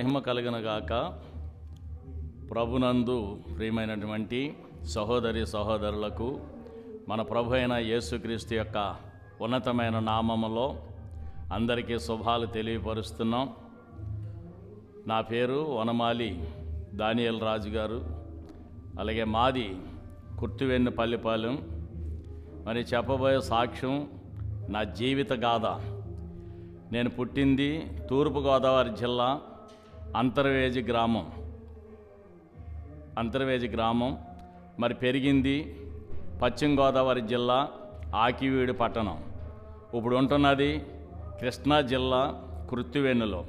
మహిమ కలిగినగాక ప్రభునందు ప్రియమైనటువంటి సహోదరి సహోదరులకు మన ప్రభు అయిన యేసుక్రీస్తు యొక్క ఉన్నతమైన నామములో అందరికీ శుభాలు తెలియపరుస్తున్నాం. నా పేరు వనమాలి దానియల్ రాజు గారు. అలాగే మాది కుర్తివెన్ను పల్లిపాలెం మరి చెప్పబోయే సాక్ష్యం నా జీవిత గాథ. నేను పుట్టింది తూర్పుగోదావరి జిల్లా అంతర్వేజి గ్రామం. అంతర్వేజి గ్రామం మరి పెరిగింది పశ్చిమ గోదావరి జిల్లా ఆకివీడు పట్టణం. ఇప్పుడు ఉంటున్నది కృష్ణా జిల్లా కృత్తివేణులో.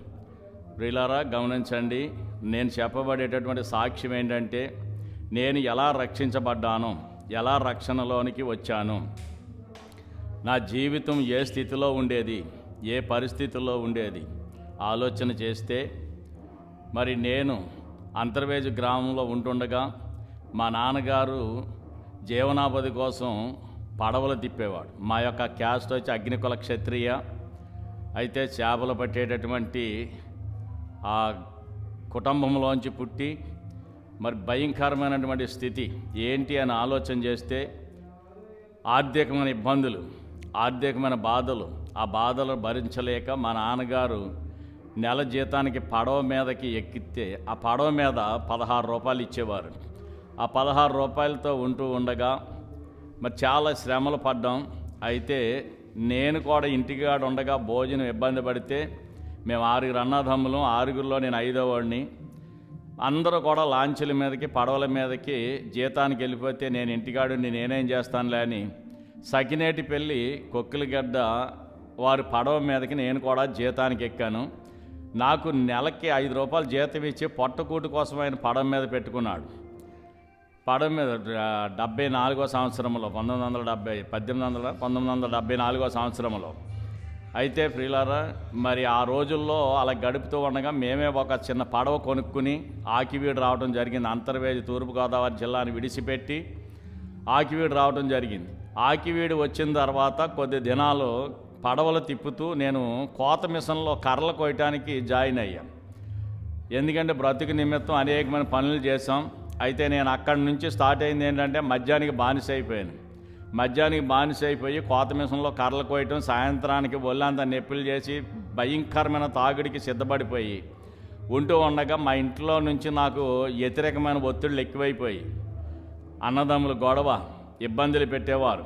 వీళ్ళారా గమనించండి నేను చెప్పబడేటటువంటి సాక్ష్యం ఏంటంటే నేను ఎలా రక్షించబడ్డాను ఎలా రక్షణలోనికి వచ్చాను నా జీవితం ఏ స్థితిలో ఉండేది ఏ పరిస్థితుల్లో ఉండేది ఆలోచన చేస్తే మరి నేను అంతర్వేజు గ్రామంలో ఉంటుండగా మా నాన్నగారు జీవనాపది కోసం పడవలు తిప్పేవాడు. మా యొక్క క్యాస్ట్ వచ్చి అగ్నికుల క్షత్రియ. అయితే చేపలు పట్టేటటువంటి ఆ కుటుంబంలోంచి పుట్టి మరి భయంకరమైనటువంటి స్థితి. ఏంటి అని ఆలోచన చేస్తే ఆర్థికమైన ఇబ్బందులు ఆర్థికమైన బాధలు ఆ బాధలు భరించలేక మా నాన్నగారు నెల జీతానికి పడవ మీదకి ఎక్కితే ఆ పడవ మీద పదహారు రూపాయలు ఇచ్చేవారు. ఆ పదహారు రూపాయలతో ఉంటూ ఉండగా మరి చాలా శ్రమలు పడ్డాం. అయితే నేను కూడా ఇంటికాడ ఉండగా భోజనం ఇబ్బంది పడితే మేము ఆరుగురు అన్నదమ్ములం ఆరుగురిలో నేను ఐదో వాడిని. అందరూ కూడా లాంచీల మీదకి పడవల మీదకి జీతానికి వెళ్ళిపోతే నేను ఇంటికాడు నేనేం చేస్తానులే అని సకినేటి పెళ్ళి కొక్కిలిగడ్డ వారి పడవ మీదకి నేను కూడా జీతానికి ఎక్కాను. నాకు నెలకి ఐదు రూపాయలు జీతం ఇచ్చి పొట్టకూటు కోసం ఆయన పడవ మీద పెట్టుకున్నాడు. పడవ మీద డెబ్బై నాలుగో సంవత్సరంలో పంతొమ్మిది వందల డెబ్బై పద్దెనిమిది వందల పంతొమ్మిది వందల డెబ్బై నాలుగో సంవత్సరంలో. అయితే ఫ్రీలారా మరి ఆ రోజుల్లో అలా గడుపుతూ ఉండగా మేమే ఒక చిన్న పడవ కొనుక్కుని ఆకివీడు రావడం జరిగింది. అంతర్వేది తూర్పుగోదావరి జిల్లాని విడిచిపెట్టి ఆకివీడు రావడం జరిగింది. ఆకివీడు వచ్చిన తర్వాత కొద్ది దినాలు పడవలు తిప్పుతూ నేను కోత మిషన్లో కర్రలు కోయటానికి జాయిన్ అయ్యాను. ఎందుకంటే బ్రతుకు నిమిత్తం అనేకమైన పనులు చేసాం అయితే నేను అక్కడి నుంచి స్టార్ట్ అయింది ఏంటంటే మధ్యాహ్నానికి బానిస అయిపోయాను. మధ్యాహ్నానికి బానిస అయిపోయి కోత మిషన్లో కర్రలు కోయటం సాయంత్రానికి ఒళ్ళంతా నొప్పులు చేసి భయంకరమైన తాగుడికి సిద్ధపడిపోయి ఉంటూ ఉండగా మా ఇంట్లో నుంచి నాకు వ్యతిరేకమైన ఒత్తిళ్ళు ఎక్కువైపోయి అన్నదమ్ములు గొడవ ఇబ్బందులు పెట్టేవారు.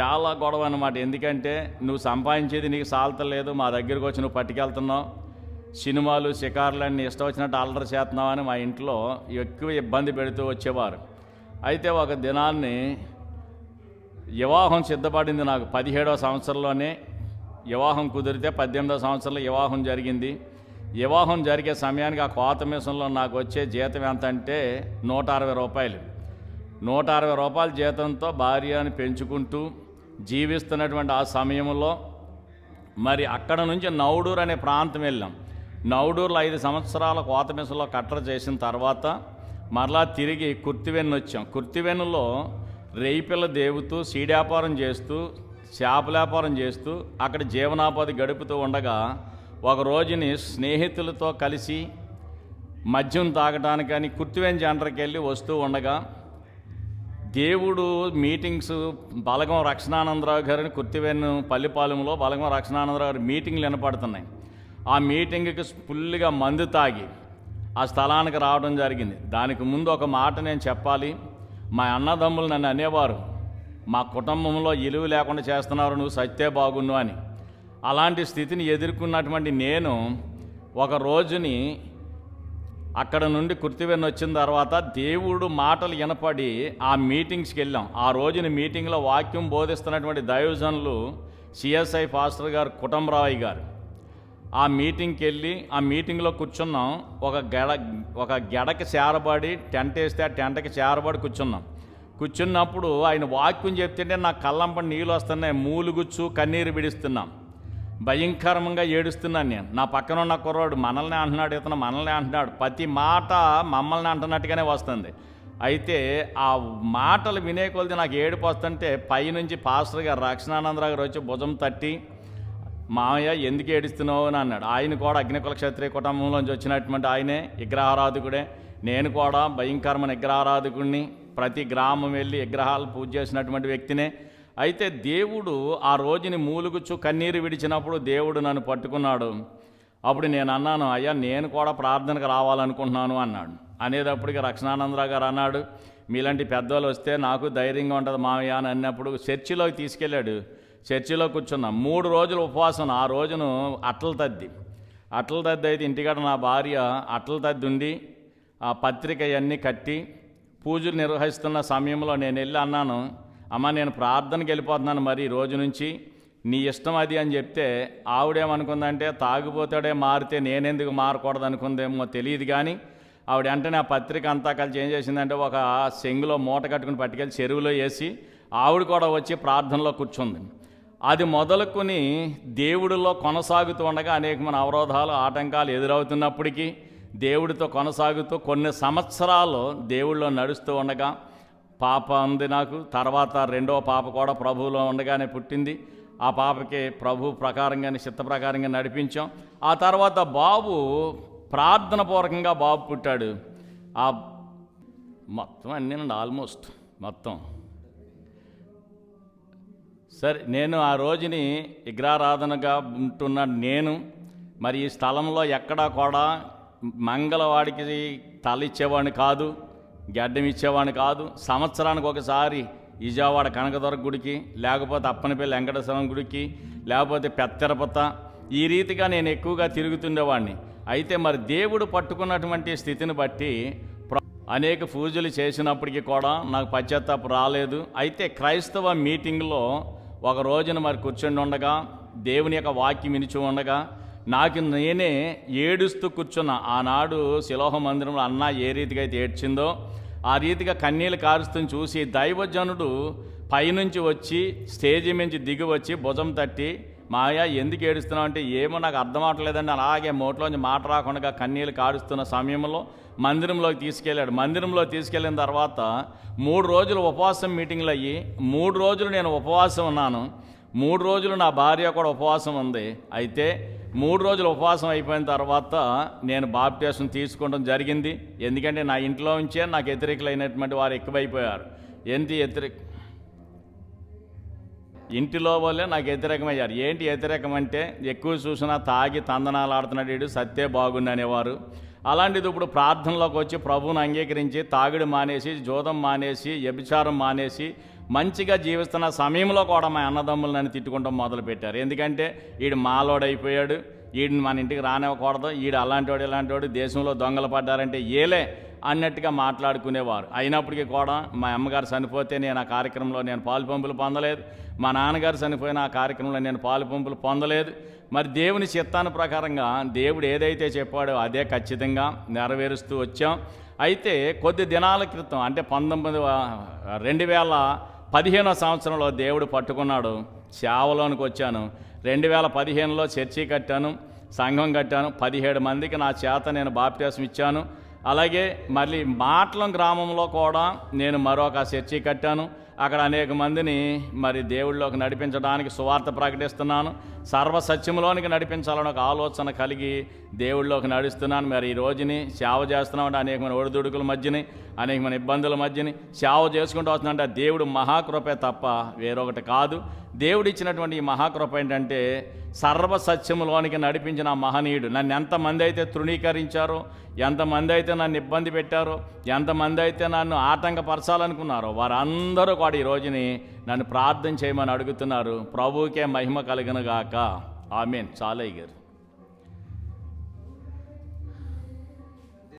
చాలా గొడవ అన్నమాట. ఎందుకంటే నువ్వు సంపాదించేది నీకు సాల్తలేదు మా దగ్గరికి వచ్చి నువ్వు పట్టుకెళ్తున్నావు. సినిమాలు షికార్లు అన్నీ ఇష్టం వచ్చినట్టు అల్లరి చేస్తున్నావని మా ఇంట్లో ఎక్కువ ఇబ్బంది పెడుతూ వచ్చేవారు. అయితే ఒక దినాన్ని వివాహం సిద్ధపడింది నాకు. పదిహేడవ సంవత్సరంలోనే వివాహం కుదిరితే పద్దెనిమిదవ సంవత్సరంలో వివాహం జరిగింది. వివాహం జరిగే సమయానికి ఆ కోత మిషన్లో నాకు వచ్చే జీతం ఎంత అంటే నూట అరవై రూపాయలు. నూట అరవై రూపాయల జీతంతో భార్యని పెంచుకుంటూ జీవిస్తున్నటువంటి ఆ సమయంలో మరి అక్కడ నుంచి నౌడూర్ అనే ప్రాంతం వెళ్ళాం. నౌడూరులో ఐదు సంవత్సరాల కోత మిషన్లో కట్టర చేసిన తర్వాత మరలా తిరిగి కుర్తివెన్ను వచ్చాం. కుర్తివెన్నులో రేయిపిల్ల దేవుతూ సీడాపారం చేస్తూ చేపల వ్యాపారం చేస్తూ అక్కడ జీవనాపాధి గడుపుతూ ఉండగా ఒక రోజుని స్నేహితులతో కలిసి మద్యం తాగటానికని కుర్తివెన్ జంటర్కి వెళ్ళి వస్తూ ఉండగా దేవుడు మీటింగ్స్ బలగం రక్షణానందరావు గారిని కుర్తివేను పల్లిపాలెంలో బలగం రక్షణానందరావు గారి మీటింగ్లు వినపడుతున్నాయి. ఆ మీటింగ్కి ఫుల్గా మందు తాగి ఆ స్థలానికి రావడం జరిగింది. దానికి ముందు ఒక మాట నేను చెప్పాలి. మా అన్నదమ్ములు నన్ను అనేవారు మా కుటుంబంలో ఇలువ లేకుండా చేస్తున్నారు నువ్వు సత్తే బాగున్ను అని. అలాంటి స్థితిని ఎదుర్కొన్నటువంటి నేను ఒక రోజుని అక్కడ నుండి కుర్తివెన్ వచ్చిన తర్వాత దేవుడు మాటలు వినపడి ఆ మీటింగ్స్కి వెళ్ళాం. ఆ రోజున మీటింగ్లో వాక్యం బోధిస్తున్నటువంటి దైవజనులు సిఎస్ఐ పాస్టర్ గారు కుటుంబరావు గారు. ఆ మీటింగ్కి వెళ్ళి ఆ మీటింగ్లో కూర్చున్నాం. ఒక గెడ ఒక గెడకి చేరబడి టెంట్ వేస్తే ఆ టెంట్కి చేరబడి కూర్చున్నాం. కూర్చున్నప్పుడు ఆయన వాక్యం చెప్తుంటే నా కళ్ళంపడి నీళ్ళు వస్తున్నాయి మూలుగుచ్చు కన్నీరు విడిస్తున్నాం. భయంకరంగా ఏడుస్తున్నాను నేను. నా పక్కన ఉన్న కుర్రాడు మనల్ని అంటున్నాడు ఇతను మనల్ని అంటున్నాడు. ప్రతి మాట మమ్మల్ని అంటున్నట్టుగానే వస్తుంది. అయితే ఆ మాటలు వినే కొలిది నాకు ఏడుపు వస్తుంటే పైనుంచి పాస్టర్ గారు రక్షణానందరావు గారు వచ్చి భుజం తట్టి మామయ్య ఎందుకు ఏడుస్తున్నావు? అని అన్నాడు. ఆయన కూడా అగ్నికుల క్షత్రియ కుటుంబంలోంచి వచ్చినటువంటి ఆయనే విగ్రహారాధకుడే. నేను కూడా భయంకరమైన విగ్రహారాధకుడిని ప్రతి గ్రామం వెళ్ళి విగ్రహాలు పూజ చేసినటువంటి వ్యక్తినే. అయితే దేవుడు ఆ రోజుని మూలుగుచ్చు కన్నీరు విడిచినప్పుడు దేవుడు నన్ను పట్టుకున్నాడు. అప్పుడు నేను అన్నాను అయ్యా నేను కూడా ప్రార్థనకు రావాలనుకుంటున్నాను అన్నాడు. అనేటప్పటికి రక్షణానందరావు గారు అన్నాడు మీలాంటి పెద్దవాళ్ళు వస్తే నాకు ధైర్యంగా ఉంటుంది మామయ్య అని అన్నప్పుడు చర్చిలోకి తీసుకెళ్ళాడు. చర్చిలో కూర్చున్నాం మూడు రోజులు ఉపవాసం ఆ రోజును అట్ల తద్ది. అట్ల తద్ది అయితే ఇంటికాడ నా భార్య అట్ల తద్ది ఉండి ఆ పత్రిక ఇవన్నీ కట్టి పూజలు నిర్వహిస్తున్న సమయంలో నేను వెళ్ళి అన్నాను అమ్మ నేను ప్రార్థనకి వెళ్ళిపోతున్నాను మరి రోజు నుంచి. నీ ఇష్టం అది అని చెప్తే ఆవిడేమనుకుందంటే తాగిపోతాడే మారితే నేనెందుకు మారకూడదు అనుకుందేమో తెలియదు కానీ ఆవిడ వెంటనే ఆ పత్రిక అంతా కలిసి ఏం చేసిందంటే ఒక సెంగులో మూట కట్టుకుని పట్టుకెళ్ళి చెరువులో వేసి ఆవిడ కూడా వచ్చి ప్రార్థనలో కూర్చుంది. అది మొదలుకొని దేవుడిలో కొనసాగుతూ ఉండగా అనేకమైన అవరోధాలు ఆటంకాలు ఎదురవుతున్నప్పటికీ దేవుడితో కొనసాగుతూ కొన్ని సంవత్సరాలు దేవుళ్ళో నడుస్తూ ఉండగా పాప ఉంది నాకు. తర్వాత రెండవ పాప కూడా ప్రభువులో ఉండగానే పుట్టింది. ఆ పాపకి ప్రభు ప్రకారంగానే చిత్త ప్రకారంగా నడిపించాం. ఆ తర్వాత బాబు ప్రార్థన పూర్వకంగా బాబు పుట్టాడు. ఆ మొత్తం అన్నీ ఆల్మోస్ట్ మొత్తం. సరే నేను ఆ రోజుని విగ్రహారాధనగా ఉంటున్న నేను. మరి ఈ స్థలంలో ఎక్కడా కూడా మంగళవాడికి తల ఇచ్చేవాడిని కాదు. గడ్డం ఇచ్చేవాడిని కాదు. సంవత్సరానికి ఒకసారి విజయవాడ కనకదుర్గ గుడికి లేకపోతే అప్పనపల్లి వెంకటేశ్వరం గుడికి లేకపోతే పెత్తెరపత ఈ రీతిగా నేను ఎక్కువగా తిరుగుతుండేవాడిని. అయితే మరి దేవుడు పట్టుకున్నటువంటి స్థితిని బట్టి అనేక పూజలు చేసినప్పటికీ కూడా నాకు పశ్చాత్తాపం రాలేదు. అయితే క్రైస్తవ మీటింగ్లో ఒక రోజున మరి కూర్చుని ఉండగా దేవుని యొక్క వాక్యం వినిచి ఉండగా నాకు నేనే ఏడుస్తూ కూర్చున్న. ఆనాడు శిలోహ మందిరంలో అన్న ఏ రీతిగా అయితే ఏడ్చిందో ఆ రీతిగా కన్నీళ్ళు కారుస్తుని చూసి దైవజనుడు పైనుంచి వచ్చి స్టేజి నుంచి దిగి వచ్చి భుజం తట్టి మాయా ఎందుకు ఏడుస్తున్నావు? అంటే ఏమో నాకు అర్థం అవట్లేదండి. అలాగే మోట్లోంచి మాట రాకుండా కన్నీళ్ళు కారుస్తున్న సమయంలో మందిరంలోకి తీసుకెళ్ళాడు. మందిరంలో తీసుకెళ్ళిన తర్వాత మూడు రోజులు ఉపవాసం మీటింగ్లు అయ్యి మూడు రోజులు నేను ఉపవాసం ఉన్నాను. మూడు రోజులు నా భార్య కూడా ఉపవాసం ఉంది. అయితే మూడు రోజులు ఉపవాసం అయిపోయిన తర్వాత నేను బాప్టేషన్ తీసుకోవడం జరిగింది. ఎందుకంటే నా ఇంట్లో ఉంచే నాకు వ్యతిరేకులైనటువంటి వారు ఎక్కువైపోయారు. ఏంటి వ్యతిరేక ఇంటిలో వాళ్ళే నాకు వ్యతిరేకమయ్యారు. ఏంటి వ్యతిరేకం అంటే ఎక్కువ చూసినా తాగి తందనాలు ఆడుతున్నాడు సత్తే బాగుంది అనేవారు. అలాంటిది ఇప్పుడు ప్రార్థనలోకి వచ్చి ప్రభువుని అంగీకరించి తాగుడు మానేసి జోదం మానేసి వ్యభిచారం మానేసి మంచిగా జీవిస్తున్న సమయంలో కూడా మా అన్నదమ్ములు నన్ను తిట్టుకుంటాం మొదలుపెట్టారు. ఎందుకంటే వీడు మాలోడైపోయాడు వీడిని మన ఇంటికి రానివ్వకూడదు వీడు అలాంటివాడు ఇలాంటివాడు దేశంలో దొంగలు పడ్డారంటే ఏలే. అన్నట్టుగా మాట్లాడుకునేవారు. అయినప్పటికీ కూడా మా అమ్మగారు చనిపోతే నేను ఆ కార్యక్రమంలో నేను పాలు పంపులు పొందలేదు. మా నాన్నగారు చనిపోయిన ఆ కార్యక్రమంలో నేను పాలు పంపులు పొందలేదు. మరి దేవుని చిత్తాను ప్రకారంగా దేవుడు ఏదైతే చెప్పాడో అదే ఖచ్చితంగా నెరవేరుస్తూ వచ్చాం. అయితే కొద్ది దినాల క్రితం అంటే పంతొమ్మిది రెండు వేల పదిహేనో సంవత్సరంలో దేవుడు పట్టుకున్నాడు. సేవలోనికి వచ్చాను. రెండు వేల పదిహేనులో చర్చి కట్టాను సంఘం కట్టాను. పదిహేడు మందికి నా చేత నేను బాప్టిజం ఇచ్చాను. అలాగే మళ్ళీ మాటలం గ్రామంలో కూడా నేను మరొక చర్చి కట్టాను. అక్కడ అనేక మందిని మరి దేవుళ్ళలోకి నడిపించడానికి సువార్త ప్రకటిస్తున్నాను. సర్వసత్యంలోనికి నడిపించాలని ఒక ఆలోచన కలిగి దేవుళ్ళలోకి నడుస్తున్నాను. మరి ఈ రోజుని సేవ చేస్తున్నామంటే అనేకమైన ఒడిదుడుకుల మధ్యని అనేకమైన ఇబ్బందుల మధ్యని సేవ చేసుకుంటూ వస్తుందంటే దేవుడు మహాకృపే తప్ప వేరొకటి కాదు. దేవుడు ఇచ్చినటువంటి ఈ మహాకృప ఏంటంటే సర్వ సత్యములోనికి నడిపించిన మహనీయుడు. నన్ను ఎంతమంది అయితే తృణీకరించారో ఎంతమంది అయితే నన్ను ఇబ్బంది పెట్టారో ఎంతమంది అయితే నన్ను ఆటంకపరచాలనుకున్నారో వారందరూ కూడా ఈ రోజుని నన్ను ప్రార్థన చేయమని అడుగుతున్నారు. ప్రభువుకే మహిమ కలిగినగాక ఆమెన్. చాలయ్య గారు.